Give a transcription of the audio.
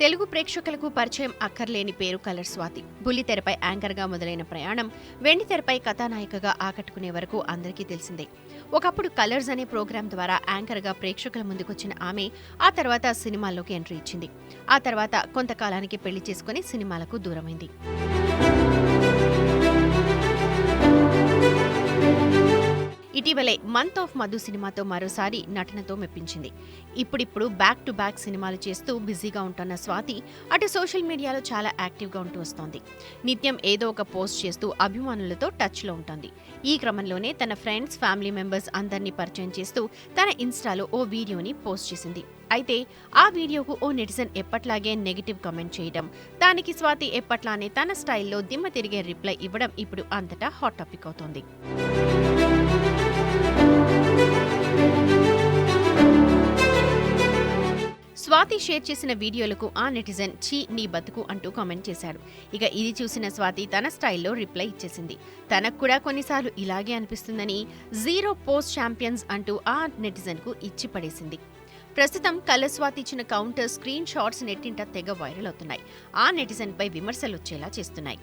తెలుగు ప్రేక్షకులకు పరిచయం అక్కర్లేని పేరు కలర్ స్వాతి. బుల్లితెరపై యాంకర్గా మొదలైన ప్రయాణం వెండితెరపై కథానాయికగా ఆకట్టుకునే వరకు అందరికీ తెలిసిందే. ఒకప్పుడు కలర్స్ అనే ప్రోగ్రాం ద్వారా యాంకర్గా ప్రేక్షకుల ముందుకొచ్చిన ఆమె ఆ తర్వాత సినిమాల్లోకి ఎంట్రీ ఇచ్చింది. ఆ తర్వాత కొంతకాలానికి పెళ్ళి చేసుకుని సినిమాలకు దూరమైంది. ఇటీవలే మంత్ ఆఫ్ మధు సినిమాతో మరోసారి నటనతో మెప్పించింది. ఇప్పుడిప్పుడు బ్యాక్ టు బ్యాక్ సినిమాలు చేస్తూ బిజీగా ఉంటున్న స్వాతి అటు సోషల్ మీడియాలో చాలా యాక్టివ్గా ఉంటూ వస్తోంది. నిత్యం ఏదో ఒక పోస్ట్ చేస్తూ అభిమానులతో టచ్లో ఉంటుంది. ఈ క్రమంలోనే తన ఫ్రెండ్స్ ఫ్యామిలీ మెంబర్స్ అందరినీ పరిచయం చేస్తూ తన ఇన్స్టాలో ఓ వీడియోని పోస్ట్ చేసింది. అయితే ఆ వీడియోకు ఓ నెటిజన్ ఎప్పట్లాగే నెగిటివ్ కామెంట్ చేయడం దానికి స్వాతి ఎప్పట్లానే తన స్టైల్లో దిమ్మ తిరిగే రిప్లై ఇవ్వడం ఇప్పుడు అంతటా హాట్ టాపిక్ అవుతోంది. స్వాతి షేర్ చేసిన వీడియోలకు ఆ నెటిజన్ చీ నీ బతుకు అంటూ కామెంట్ చేశాడు ఇక ఇది చూసిన స్వాతి తన స్టైల్లో రిప్లై ఇచ్చేసింది. తనకు కూడా కొన్నిసార్లు ఇలాగే అనిపిస్తుందని జీరో పోస్ట్ ఛాంపియన్స్ అంటూ ఆ నెటిజన్కు ఇచ్చి పడేసింది. ప్రస్తుతం కలర్ స్వాతి ఇచ్చిన కౌంటర్ స్క్రీన్ షాట్స్ నెట్టింట తెగ వైరల్ అవుతున్నాయి. ఆ నెటిజన్ పై విమర్శలు వచ్చేలా చేస్తున్నాయి.